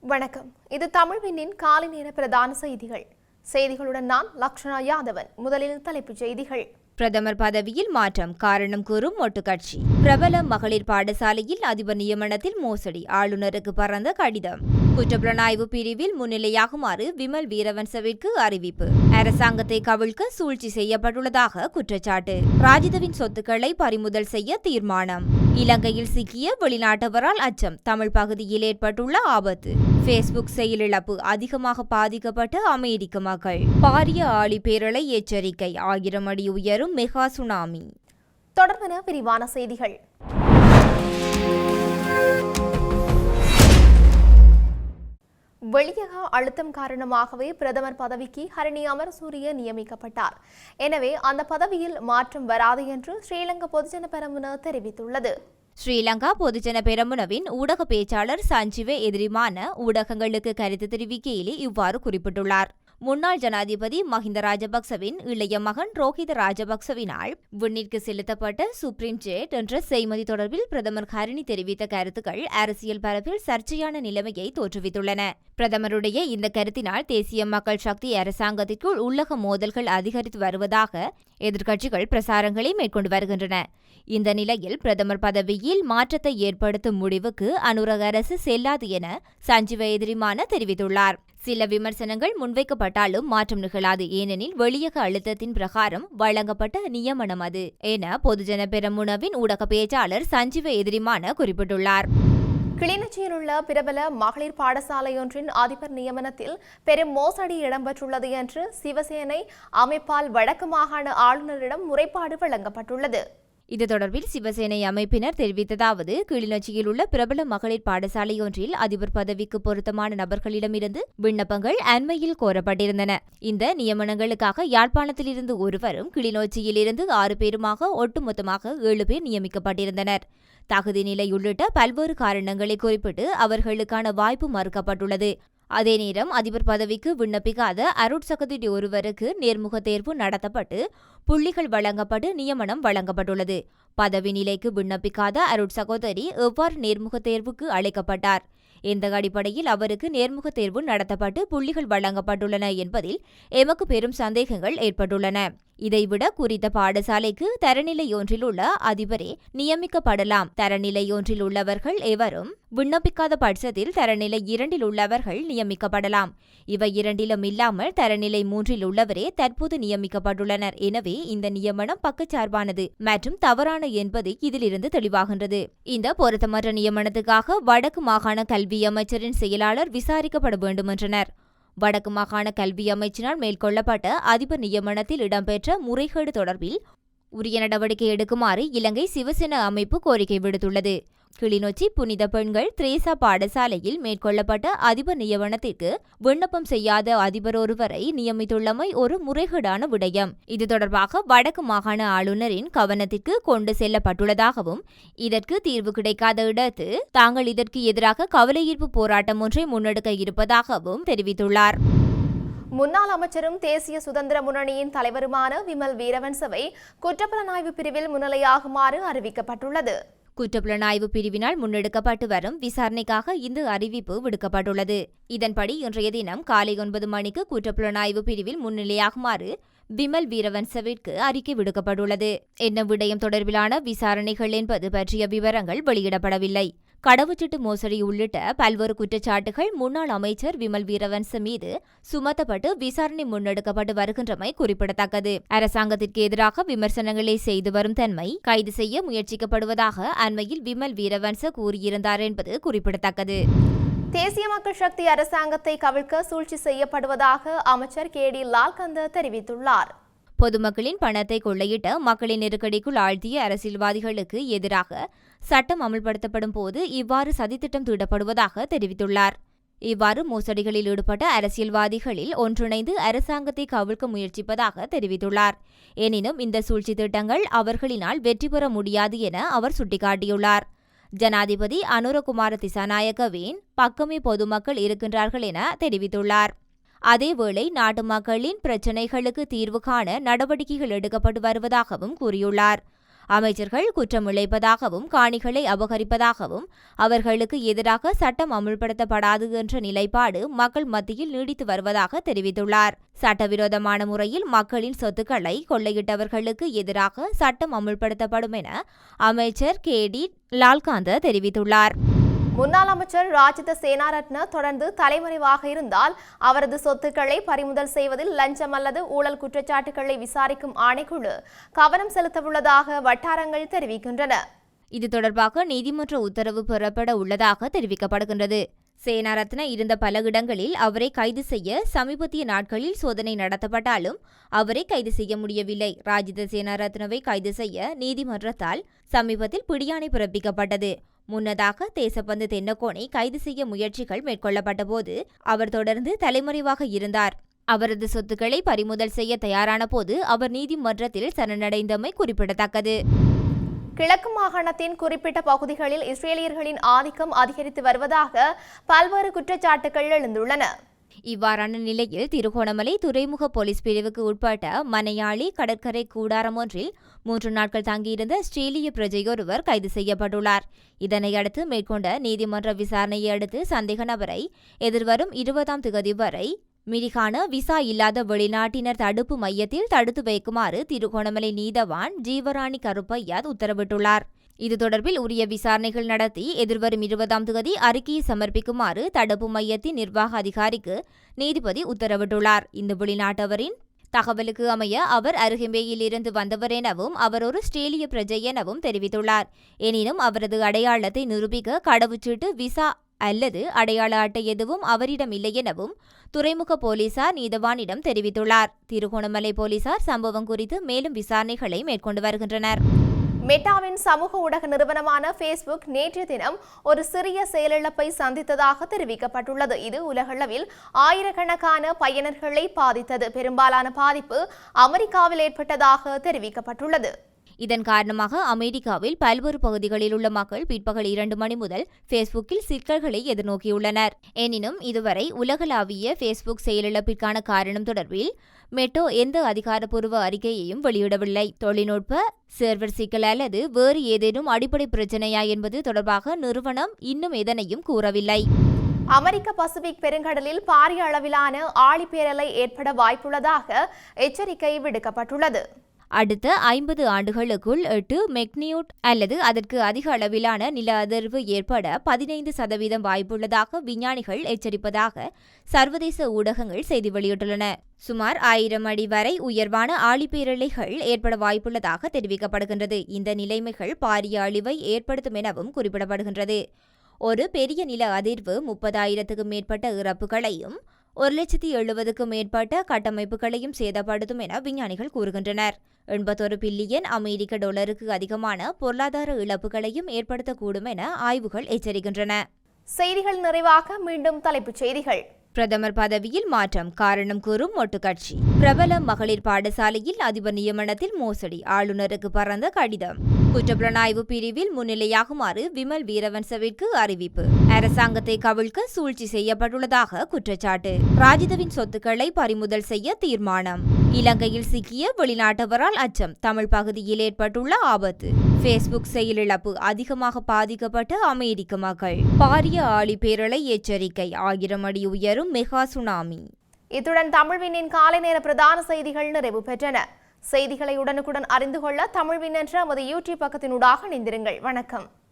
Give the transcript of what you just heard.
வணக்கம். இது தமிழ்வினின் காலை நேர பிரதான செய்திகள். செய்திகளுடன் நான் லக்ஷனா யாதவன். முதலில் தலைப்புச் செய்திகள். பிரதமர் பதவியில் மாற்றம் காரணம் கூறும் மொட்டுக்கட்சி பிரபல மகளிர் பாடசாலையில் அதிபர் நியமனத்தில் மோசடி. ஆளுநருக்கு பறந்த கடிதம். குற்றப்புலனாய்வு பிரிவில் முன்னிலையாகுமாறு விமல் வீரவன்சவிற்கு அறிவிப்பு. அரசாங்கத்தை கவிழ்க்க சூழ்ச்சி செய்யப்பட்டுள்ளதாக குற்றச்சாட்டு. ராஜிதவின் சொத்துக்களை பறிமுதல் செய்ய தீர்மானம். இலங்கையில் சிக்கிய வெளிநாட்டவரால் அச்சம். தமிழ் பகுதியில் ஏற்பட்டுள்ள ஆபத்து. ஃபேஸ்புக் செயலிழப்பு அதிகமாக பாதிக்கப்பட்ட அமெரிக்க மக்கள். பாரிய ஆழி பேரலை எச்சரிக்கை. ஆயிரம் அடி உயரும் மெகா சுனாமி. தொடர்பான விரிவான செய்திகள். வெளியக அழுத்தம் காரணமாகவே பிரதமர் பதவிக்கு ஹரணி அமரசூரிய நியமிக்கப்பட்டார். எனவே அந்த பதவியில் மாற்றம் வராது என்று ஸ்ரீலங்கா பொதுஜன பெரமுன தெரிவித்துள்ளது. ஸ்ரீலங்கா பொதுஜன பெரமுனவின் ஊடக பேச்சாளர் சஞ்சீவ எதிரிமான ஊடகங்களுக்கு கருத்து தெரிவிக்கையிலே இவ்வாறு குறிப்பிட்டுள்ளார். முன்னாள் ஜனாதிபதி மஹிந்த ராஜபக்சவின் இளைய மகன் ரோஹித ராஜபக்சவினால் விண்ணிற்கு செலுத்தப்பட்ட சுப்ரீம் ஜெட் என்ற செய்மதி தொடர்பில் பிரதமர் ஹரிணி தெரிவித்த கருத்துக்கள் அரசியல் பரப்பில் சர்ச்சையான நிலைமையை தோற்றுவித்துள்ளன. பிரதமருடைய இந்த கருத்தினால் தேசிய மக்கள் சக்தி அரசாங்கத்திற்குள் உள்ளக மோதல்கள் அதிகரித்து வருவதாக எதிர்க்கட்சிகள் பிரசாரங்களை மேற்கொண்டு வருகின்றன. இந்த நிலையில் பிரதமர் பதவியில் மாற்றத்தை ஏற்படுத்தும் முடிவுக்கு அனுரக அரசு செல்லாது என சஞ்சீவ எதிரிமான தெரிவித்துள்ளார். சில விமர்சனங்கள் முன்வைக்கப்பட்டாலும் மாற்றம் நிகழாது. ஏனெனில் வெளியக அழுத்தத்தின் பிரகாரம் வழங்கப்பட்ட நியமனம் அது. என பொதுஜன பெரமுனவின் ஊடக பேச்சாளர் சஞ்சீவ எதிரிமான குறிப்பிட்டுள்ளார். கிளிநொச்சியில் உள்ள பிரபல மகளிர் பாடசாலையொன்றின் அதிபர் நியமனத்தில் பெரும் மோசடி இடம்பெற்றுள்ளது என்று சிவசேனை அமைப்பால் வடக்கு மாகாண ஆளுநரிடம் முறைப்பாடு வழங்கப்பட்டுள்ளது. இது தொடர்பில் சிவசேனை அமைப்பினர் தெரிவித்ததாவது கிளிநொச்சியில் உள்ள பிரபல மகளிர் பாடசாலையொன்றில் அதிபர் பதவிக்கு பொருத்தமான நபர்களிடமிருந்து விண்ணப்பங்கள் அண்மையில் கோரப்பட்டிருந்தன. இந்த நியமனங்களுக்காக யாழ்ப்பாணத்திலிருந்து ஒருவரும் கிளிநொச்சியிலிருந்து ஆறு பேருமாக ஒட்டுமொத்தமாக ஏழு பேர் நியமிக்கப்பட்டிருந்தனர். தகுதி நிலை உள்ளிட்ட பல்வேறு காரணங்களை குறிப்பிட்டு அவர்களுக்கான வாய்ப்பு மறுக்கப்பட்டுள்ளது. அதே நேரம் அதிபர் பதவிக்கு விண்ணப்பிக்காத அருட்சகதி ஒருவருக்கு நேர்முக தேர்வு நடத்தப்பட்டு புள்ளிகள் வழங்கப்பட்டு நியமனம் வழங்கப்பட்டுள்ளது. பதவி நிலைக்கு விண்ணப்பிக்காத அருட் சகோதரி எவ்வாறு நேர்முக தேர்வுக்கு அழைக்கப்பட்டார்? எந்த அடிப்படையில் அவருக்கு நேர்முக தேர்வு நடத்தப்பட்டு புள்ளிகள் வழங்கப்பட்டுள்ளன என்பதில் எமக்கு பெரும் சந்தேகங்கள் ஏற்பட்டுள்ளன. இதைவிட குறித்த பாடசாலைக்கு தரநிலையொன்றில் உள்ள அதிபரே நியமிக்கப்படலாம். தரநிலையொன்றில் உள்ளவர்கள் எவரும் விண்ணப்பிக்காத பட்சத்தில் தரநிலை இரண்டில் உள்ளவர்கள் நியமிக்கப்படலாம். இவை இரண்டிலும் இல்லாமல் தரநிலை மூன்றில் உள்ளவரே தற்போது நியமிக்கப்பட்டுள்ளனர். எனவே இந்த நியமனம் பக்கச்சார்பானது மற்றும் தவறான என்பது இதிலிருந்து தெளிவாகின்றது. இந்த பொருத்தமற்ற நியமனத்துக்காக வடக்கு மாகாண கல்வி அமைச்சரின் செயலாளர் விசாரிக்கப்பட வேண்டுமென்றனர். வடக்கு மாகாண கல்வி அமைச்சினால் மேற்கொள்ளப்பட்ட அதிபர் நியமனத்தில் இடம்பெற்ற முறைகேடு தொடர்பில் உரிய நடவடிக்கை எடுக்குமாறு இலங்கை சிவசேன அமைப்பு கோரிக்கை விடுத்துள்ளது. கிளிநொச்சி புனித பெண்கள் திரேசா பாடசாலையில் மேற்கொள்ளப்பட்ட அதிபர் நியமனத்திற்கு விண்ணப்பம் செய்யாத அதிபர் ஒருவரை நியமித்துள்ளமை ஒரு முறைகேடான விடயம். இது தொடர்பாக வடக்கு மாகாண ஆளுநரின் கவனத்திற்கு கொண்டு செல்லப்பட்டுள்ளதாகவும் இதற்கு தீர்வு கிடைக்காத இடத்து தாங்கள் இதற்கு எதிராக கவலையீர்ப்பு போராட்டம் ஒன்றை முன்னெடுக்க இருப்பதாகவும் தெரிவித்துள்ளார். முன்னாள் அமைச்சரும் தேசிய சுதந்திர முன்னணியின் தலைவருமான விமல் வீரவன்சவை குற்றப்புலனாய்வு பிரிவில் முன்னிலையாகுமாறு அறிவிக்கப்பட்டுள்ளது. குற்றப்புலனாய்வு பிரிவினால் முன்னெடுக்கப்பட்டு வரும் விசாரணைக்காக இந்த அறிவிப்பு விடுக்கப்பட்டுள்ளது. இதன்படி இன்றைய தினம் காலை ஒன்பது மணிக்கு குற்றப்புலனாய்வு பிரிவில் முன்னிலையாகுமாறு விமல் வீரவன்சவிற்கு அறிக்கை விடுக்கப்பட்டுள்ளது. என்ன விடயம் தொடர்பிலான விசாரணைகள் என்பது பற்றிய விவரங்கள் வெளியிடப்படவில்லை. கடவுச்சீட்டு மோசடி உள்ளிட்ட பல்வேறு குற்றச்சாட்டுகள் முன்னாள் அமைச்சர் விமல் வீரவன்ச மீது சுமத்தப்பட்டு விசாரணை முன்னெடுக்கப்பட்டு வருகின்றமை குறிப்பிடத்தக்கது. அரசாங்கத்திற்கு எதிராக விமர்சனங்களை செய்து வரும் தன்மை கைது செய்ய முயற்சிக்கப்படுவதாக அண்மையில் விமல் வீரவன்ச கூறியிருந்தார் என்பது குறிப்பிடத்தக்கது. தேசிய மக்கள் சக்தி அரசாங்கத்தை கவிழ்க்க சூழ்ச்சி செய்யப்படுவதாக அமைச்சர் கே டி லால்கந்த தெரிவித்துள்ளார். பொதுமக்களின் பணத்தை கொள்ளையிட்ட மக்களின் நெருக்கடிக்குள் ஆழ்த்திய அரசியல்வாதிகளுக்கு எதிராக சட்டம் அமல்படுத்தப்படும் போது இவ்வாறு சதித்திட்டம் தீடப்படுவதாக தெரிவித்துள்ளார். இவ்வாறு மோசடிகளில் ஈடுபட்ட அரசியல்வாதிகளில் ஒன்றிணைந்து அரசாங்கத்தை கவிழ்க்க முயற்சிப்பதாக தெரிவித்துள்ளார். எனினும் இந்த சூழ்ச்சி திட்டங்கள் அவர்களினால் வெற்றி பெற முடியாது என அவர் சுட்டிக்காட்டியுள்ளார். ஜனாதிபதி அனுரகுமார திசாநாயக்கவின் பக்கமே பொதுமக்கள் இருக்கின்றார்கள் என தெரிவித்துள்ளார். அதேவேளை நாட்டு மக்களின் பிரச்சினைகளுக்கு தீர்வு காண நடவடிக்கைகள் எடுக்கப்பட்டு வருவதாகவும் கூறியுள்ளார். அமைச்சர்கள் குற்றம் இழைப்பதாகவும் காணிகளை அபகரிப்பதாகவும் அவர்களுக்கு எதிராக சட்டம் அமுல்படுத்தப்படாது என்ற நிலைப்பாடு மக்கள் மத்தியில் நீடித்து வருவதாக தெரிவித்துள்ளார். சட்டவிரோதமான முறையில் மக்களின் சொத்துக்களை கொள்ளையிட்டவர்களுக்கு எதிராக சட்டம் அமுல்படுத்தப்படும் என அமைச்சர் கே டி லால்காந்த தெரிவித்துள்ளார். முன்னாள் அமைச்சர் ராஜித சேனாரத்ன தொடர்ந்து தலைமறைவாக இருந்தால் அவரது சொத்துக்களை பறிமுதல் செய்வதில் லஞ்சம் அல்லது ஊழல் குற்றச்சாட்டுகளை விசாரிக்கும் ஆணைக்குழு கவனம் செலுத்தவுள்ளதாக வட்டாரங்கள் தெரிவிக்கின்றன. இது தொடர்பாக நீதிமன்ற உத்தரவு பெறப்பட உள்ளதாக தெரிவிக்கப்படுகின்றது. சேனாரத்ன இருந்த பல இடங்களில் அவரை கைது செய்ய சமீபத்திய நாட்களில் சோதனை நடத்தப்பட்டாலும் அவரை கைது செய்ய முடியவில்லை. ராஜித சேனாரத்னவை கைது செய்ய நீதிமன்றத்தால் சமீபத்தில் பிடியாணை பிறப்பிக்கப்பட்டது. முன்னதாக தேசப்பந்து தென்னக்கோனை கைது செய்ய முயற்சிகள் மேற்கொள்ளப்பட்டபோது அவர் தொடர்ந்து தலைமறைவாக இருந்தார். அவரது சொத்துக்களை பறிமுதல் செய்ய தயாரான போது அவர் நீதிமன்றத்தில் சரணடைந்தமை குறிப்பிடத்தக்கது. கிழக்கு மாகாணத்தின் குறிப்பிட்ட பகுதிகளில் இஸ்ரேலியர்களின் ஆதிக்கம் அதிகரித்து வருவதாக பல்வேறு குற்றச்சாட்டுகள் எழுந்துள்ளன. இவ்வாறான நிலையில் திருகோணமலை துறைமுக போலீஸ் பிரிவுக்கு உட்பட்ட மனையாளி கடற்கரை கூடாரம் ஒன்றில் மூன்று நாட்கள் தங்கியிருந்த ஸ்ரேலிய பிரஜையொருவர் கைது செய்யப்பட்டுள்ளார். இதனையடுத்து மேற்கொண்ட நீதிமன்ற விசாரணையை அடுத்து சந்தேக நபரை எதிர்வரும் இருபதாம் திகதி வரை மிரிகான விசா இல்லாத வெளிநாட்டினர் தடுப்பு மையத்தில் தடுத்து வைக்குமாறு திருகோணமலை நீதவான் ஜீவராணி கருப்பையாத் உத்தரவிட்டுள்ளார். இது தொடர்பில் உரிய விசாரணைகள் நடத்தி எதிர்வரும் இருபதாம் தேதி அறிக்கையை சமர்ப்பிக்குமாறு தடுப்பு மையத்தின் நிர்வாக அதிகாரிக்கு நீதிபதி உத்தரவிட்டுள்ளார். இந்த வெளிநாட்டவரின் தகவலுக்கு அமைய அவர் அருகம்பேயில் இருந்து வந்தவர் எனவும் அவர் ஒரு ஸ்ட்ரேலிய பிரஜை எனவும் தெரிவித்துள்ளார். எனினும் அவரது அடையாளத்தை நிரூபிக்க கடவுச்சீட்டு விசா அல்லது அடையாள அட்டை எதுவும் அவரிடம் இல்லை எனவும் துறைமுக போலீசார் நீதவானிடம் தெரிவித்துள்ளார். திருகோணமலை போலீசார் சம்பவம் குறித்து மேலும் விசாரணைகளை மேற்கொண்டு வருகின்றனர். மெட்டாவின் சமூக ஊடக நிறுவனமான ஃபேஸ்புக் நேற்றைய தினம் ஒரு சிறிய செயலிழப்பை சந்தித்ததாக தெரிவிக்கப்பட்டுள்ளது. இது உலகளவில் ஆயிரக்கணக்கான பயனர்களை பாதித்தது. பெரும்பாலான பாதிப்பு அமெரிக்காவில் ஏற்பட்டதாக தெரிவிக்கப்பட்டுள்ளது. இதன் காரணமாக அமெரிக்காவில் பல்வேறு பகுதிகளில் உள்ள மக்கள் பிற்பகல் இரண்டு மணி முதல் ஃபேஸ்புக்கில் சிக்கல்களை எதிர்நோக்கியுள்ளனர். எனினும் இதுவரை உலகளாவிய ஃபேஸ்புக் செயலிழப்பிற்கான காரணம் தொடர்பில் மெட்டோ எந்த அதிகாரப்பூர்வ அறிக்கையையும் வெளியிடவில்லை. தொழில்நுட்ப சர்வர் சிக்கல் அல்லது வேறு ஏதேனும் அடிப்படை பிரச்சனையா என்பது தொடர்பாக நிறுவனம் இன்னும் எதனையும் கூறவில்லை. அமெரிக்க பசிபிக் பெருங்கடலில் பாரிய அளவிலான ஆழிப்பேரலை ஏற்பட வாய்ப்புள்ளதாக எச்சரிக்கை விடுக்கப்பட்டுள்ளது. அடுத்த ஐம்பது ஆண்டுகளுக்குள் எட்டு மெக்னியூட் அல்லது அதற்கு அதிக அளவிலான நில அதிர்வு ஏற்பட பதினைந்து சதவீதம் வாய்ப்புள்ளதாக விஞ்ஞானிகள் எச்சரிப்பதாக சர்வதேச ஊடகங்கள் செய்தி வெளியிட்டுள்ளன. சுமார் ஆயிரம் அடி வரை உயர்வான ஆழிப்பேரலைகள் ஏற்பட வாய்ப்புள்ளதாக தெரிவிக்கப்படுகின்றது. இந்த நிலைமைகள் பாரிய அழிவை ஏற்படுத்தும் எனவும் குறிப்பிடப்படுகின்றது. ஒரு பெரிய நில அதிர்வு முப்பதாயிரத்துக்கும் மேற்பட்ட இறப்புகளையும் ஒரு லட்சத்தி எழுபதுக்கும் மேற்பட்ட கட்டமைப்புகளையும் சேதப்படுத்தும் என விஞ்ஞானிகள் கூறுகின்றனர். எண்பத்தொரு பில்லியன் அமெரிக்க டாலருக்கு அதிகமான பொருளாதார இழப்புகளையும் ஏற்படுத்தக்கூடும் என ஆய்வுகள் எச்சரிக்கின்றன. செய்திகள் நிறைவாக மீண்டும் தலைப்புச் செய்திகள். பிரதமர் பதவியில் மாற்றம் காரணம் கூறும் மொட்டு கட்சி. பிரபல மகளிர் பாடசாலையில் அதிபர் நியமனத்தில் மோசடி ஆளுநருக்கு பறந்த கடிதம். குற்றப்புலனாய்வு பிரிவில் முன்னிலையாகுமாறு விமல் வீரவன்சவிற்கு அறிவிப்பு. அரசாங்கத்தை கவிழ்க்க சூழ்ச்சி செய்யப்பட்டுள்ளதாக குற்றச்சாட்டு. ராஜிதவின் சொத்துக்களை பறிமுதல் செய்ய தீர்மானம். இலங்கையில் சிக்கிய வெளிநாட்டவரால் அச்சம் தமிழ் பகுதியில் ஏற்பட்டுள்ள ஆபத்து. ஃபேஸ்புக் செயலிழப்பு அதிகமாக பாதிக்கப்பட்ட அமெரிக்க மக்கள். பாரிய ஆழிப்பேரலை எச்சரிக்கை ஆயிரம் அடி உயரும் மெகா சுனாமி. இத்துடன் தமிழ்வினின் காலை நேர பிரதான செய்திகள் நிறைவு பெற்றன. செய்திகளை உடனுக்குடன் அறிந்து கொள்ள தமிழ்வின் என்ற நமது யூடியூப் பக்கத்தினூடாக இணைந்திருங்கள். வணக்கம்.